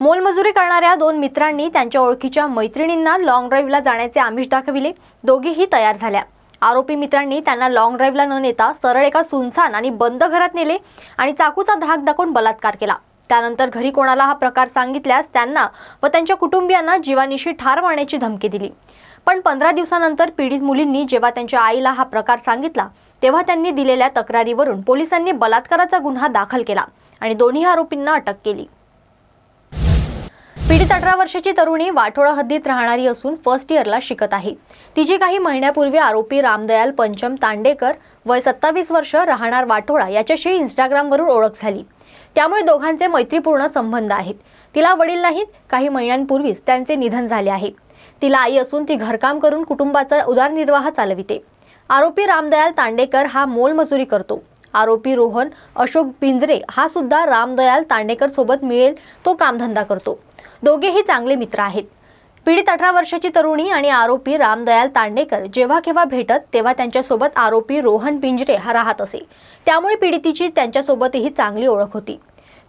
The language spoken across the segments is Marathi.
मोलमजुरी करणाऱ्या दोन मित्रांनी त्यांच्या ओळखीच्या मैत्रिणींना लॉंग ड्राईव्हला जाण्याचे आमिष दाखविले. दोघेही तयार झाल्या. आरोपी मित्रांनी त्यांना लॉंग ड्राईव्हला न नेता सरळ एका सुनसान आणि बंद घरात नेले आणि चाकूचा धाक दाखवून बलात्कार केला. त्यानंतर घरी कोणाला हा प्रकार सांगितल्यास त्यांना व त्यांच्या कुटुंबियांना जीवानिशी ठार मारण्याची धमकी दिली. पण पंधरा दिवसानंतर पीडित मुलींनी जेव्हा त्यांच्या आईला हा प्रकार सांगितला तेव्हा त्यांनी दिलेल्या तक्रारीवरून पोलिसांनी बलात्काराचा गुन्हा दाखल केला आणि दोन्ही आरोपींना अटक केली. पीडित अठरा वर्षाची तरुणी वाठोळा हद्दीत राहणारी असून फर्स्ट इयरला शिकत आहे. तिची काही महिन्यापूर्वी आरोपी रामदयाल पंचम तांडेकर वय सत्तावीस वर्ष राहणार वाठोळा याच्याशी इंस्टाग्रामवरून ओळख झाली. त्यामुळे दोघांचे मैत्रीपूर्ण संबंध आहेत. तिला वडील नाहीत काही महिन्यांपूर्वीच त्यांचे निधन झाले आहे. तिला आई असून ती घरकाम करून कुटुंबाचा उदरनिर्वाह चालविते. आरोपी रामदयाल तांडेकर हा मोलमजुरी करतो. आरोपी रोहन अशोक पिंजरे हा सुद्धा रामदयाल तांडेकर सोबत मिळेल तो कामधंदा करतो. दोघेही चांगले मित्र आहेत. पीडित अठरा वर्षाची तरुणी आणि आरोपी रामदयाल तांडेकर जेव्हा केव्हा भेटत तेव्हा त्यांच्यासोबत आरोपी रोहन पिंजरे हा राहत असे. त्यामुळे पीडितीची त्यांच्यासोबतही चांगली ओळख होती.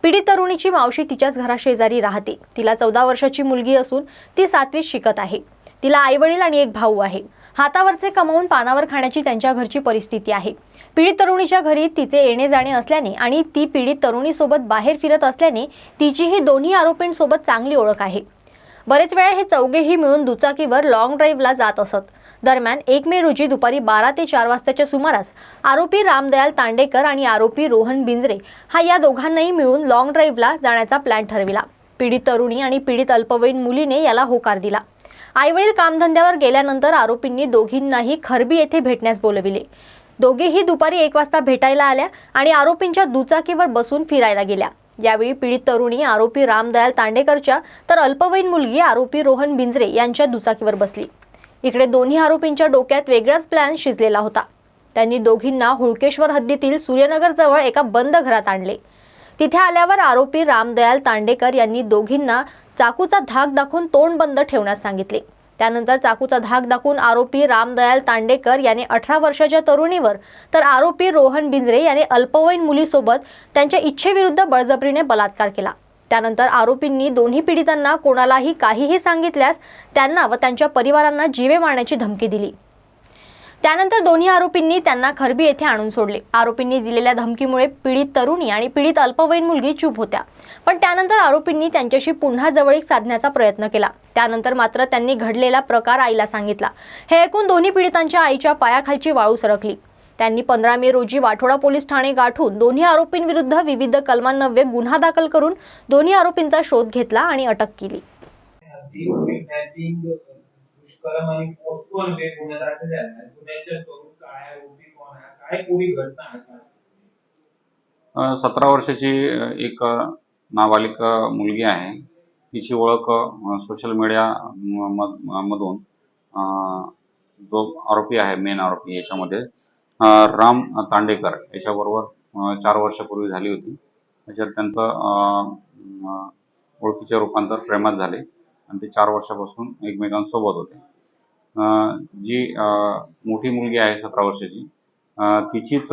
पीडित तरुणीची मावशी तिच्याच घराशेजारी राहते. तिला चौदा वर्षाची मुलगी असून ती सातवीत शिकत आहे. तिला आईवडील आणि एक भाऊ आहे. हातावरचे कमावून पानावर खाण्याची त्यांच्या घरची परिस्थिती आहे. पीडित तरुणीच्या घरी तिचे येणे जाणे असल्याने आणि ती पीडित तरुणीसोबत बाहेर फिरत असल्याने तिचीही दोन्ही आरोपींसोबत चांगली ओळख आहे. बरेच वेळा हे चौघेही मिळून दुचाकीवर लॉंग ड्राईव्हला जात असत. दरम्यान एक मे रोजी दुपारी बारा ते चार वाजताच्या सुमारास आरोपी रामदयाल तांडेकर आणि आरोपी रोहन बिंजरे हा या दोघांनाही मिळून लॉंग ड्राईव्हला जाण्याचा प्लॅन ठरविला. पीडित तरुणी आणि पीडित अल्पवयीन मुलीने याला होकार दिला. आईवडील कामधंद्यावर गेल्यानंतर आरोपींनी दोघींनाही खरबी येथे भेटण्यास बोलविले. दोघेही दुपारी एक वाजता भेटायला आल्या आणि आरोपींच्या दुचाकीवर बसून फिरायला गेल्या. यावेळी पीडित तरुणी आरोपी रामदयाल तांडेकरच्या तर अल्पवयीन मुलगी आरोपी रोहन बिंजरे यांच्या दुचाकीवर बसली. इकडे दोन्ही आरोपींच्या डोक्यात वेगळाच प्लॅन शिजलेला होता. त्यांनी दोघींना हुळकेश्वर हद्दीतील सूर्यनगर जवळ एका बंद घरात आणले. तिथे आल्यावर आरोपी रामदयाल तांडेकर यांनी दोघींना चाकूचा धाक दाखवून तोंड बंद ठेवण्यास सांगितले. त्यानंतर चाकूचा धाक दाखवून आरोपी रामदयाल तांडेकर याने अठरा वर्षाच्या तरुणीवर तर आरोपी रोहन बिंजरे याने अल्पवयीन मुलीसोबत त्यांच्या इच्छेविरुद्ध बळजबरीने बलात्कार केला. त्यानंतर आरोपींनी दोन्ही पीडितांना कोणालाही काहीही सांगितल्यास त्यांना व त्यांच्या परिवारांना जीवे मारण्याची धमकी दिली. त्यानंतर दोन्ही आरोपींनी त्यांना खरबी येथे आणून सोडले. आरोपींनी दिलेल्या धमकीमुळे पीडित तरुणी आणि पीडित अल्पवयीन मुलगी चूप होत्या. पण त्यानंतर आरोपींनी त्यांच्याशी पुन्हा जवळीक साधण्याचा प्रयत्न केला. त्यानंतर मात्र त्यांनी घडलेला प्रकार आईला सांगितला. हे ऐकून दोन्ही पीडितांच्या आईच्या पायाखालची वाळू सरकली. त्यांनी पंधरा मे रोजी वाठोडा पोलीस ठाणे गाठून दोन्ही आरोपींविरुद्ध विविध कलमांन्वये गुन्हा दाखल करून दोन्ही आरोपींचा शोध घेतला आणि अटक केली. सतरा वर्षाची एक नाबालिक मुलगी आहे. तिची ओळख सोशल मीडिया म- मधून जो आरोपी आहे मेन आरोपी याच्यामध्ये राम तांडेकर याच्याबरोबर चार वर्षापूर्वी झाली होती. त्याच्यात त्यांचं ओळखीचे रूपांतर प्रेमात झाले आणि ते चार वर्षापासून एकमेकांसोबत होते. जी मोठी मुलगी आहे सतरा वर्षाची तिचीच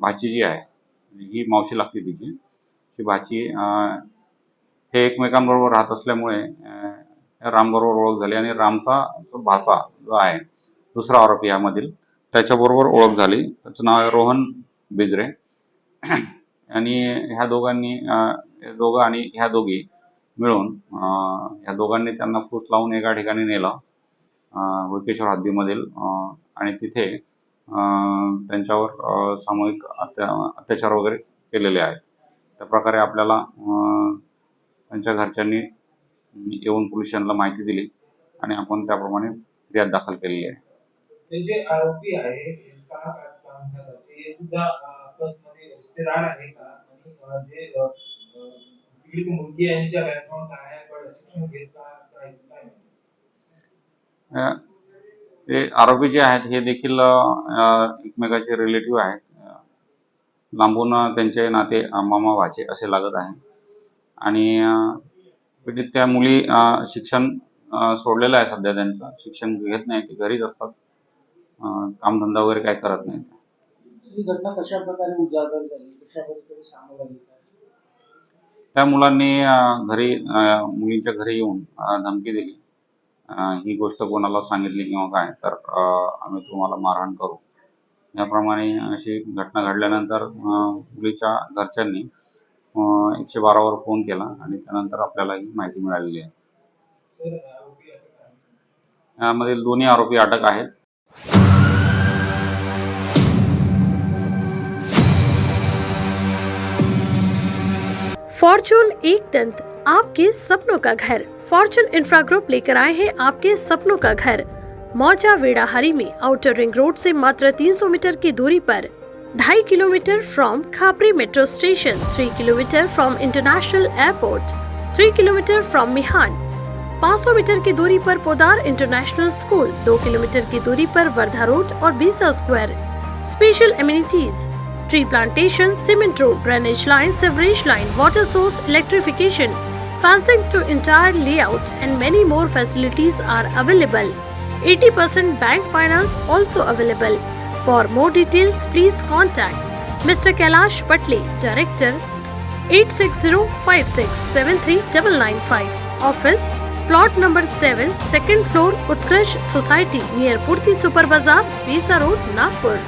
भाची जी आहे. ही मावशी लागते तिची. ती भाची हे एकमेकांबरोबर राहत असल्यामुळे या रामबरोबर ओळख झाली आणि रामचा भाचा जो आहे दुसरा आरोपी यामधील त्याच्याबरोबर ओळख झाली. त्याचं नाव आहे रोहन बिजरे. आणि ह्या दोघांनी दोघं आणि ह्या दोघी मिळून ह्या दोघांनी त्यांना फूस लावून एका ठिकाणी नेलं अं, हुडकेश्वर हद्दीमधील आणि तिथे त्यांच्यावर सामूहिक अत्या अत्याचार वगैरे केलेले आहेत. त्या प्रकारे आपल्याला त्यांच्या घरच्यांनी येऊन पोलीस स्टेशनला माहिती दिली आणि आपण त्याप्रमाणे फिर्याद दाखल केलेली आहे. ते जे आरोपी आहे का काम करतात ते सुद्धा आपसमध्ये रिश्तेदार आहे का? आणि अं, जे अं, अं, पीडित मुलगी आहे यांच्या बॅकग्राऊंड काय आहे पण शिक्षण घेत का काय काय? अं, ते आरोपी जे आहेत हे देखील एकमेकाचे रिलेटिव्ह आहेत. लांबून त्यांचे नाते मामा भाचे असे लागत आहे. आणि पीडित त्या मुली शिक्षण सोडलेलं आहे सध्या त्यांचं. शिक्षण घेत नाही ते घरीच असतात. कामधंदा वगैरे काय करत नाहीत ही घटना कशा प्रकारे उजागर झाली? कशा प्रकारे सामोरं आली? त्या मुलांनी घरी मुलींच्या घरी येऊन धमकी दिली. ही गोष्ट कोणाला सांगितली किंवा काय तर आम्ही तुम्हाला मारहाण करू. याप्रमाणे अशी घटना घडल्यानंतर मुलीच्या घरच्यांनी एकशे बारावर फ़ोन केला आणि त्यानंतर आपल्याला ही माहिती मिळालेली आहे. यामधील दोन्ही आरोपी अटक आहेत. फॉर्चून एक दंत, आपके सपनों का घर। फॉर्चून इंफ्रा ग्रुप लेकर आए हैं आपके सपनों का घर। मौजा वेड़ाहरी में आउटर रिंग रोड से मात्र 300 मीटर की दूरी पर। ढाई kilometre from Khapri metro station three kilometre from international airport three kilometre from Mihan 500 metre की दूरी पर पोदार इंटरनेशनल स्कूल दो किलोमीटर की दूरी पर वर्धा रोड और बीसा square special amenities tree plantation, cement road, drainage line, sewerage line, water source, electrification, fencing to entire layout and many more facilities are available. 80% bank finance also available. For more details, please contact Mr. Kailash Patle, Director 8605673995, Office Plot number 7, second floor, Utkarsh Society near Purti Super Bazaar, Visa Road, Nagpur.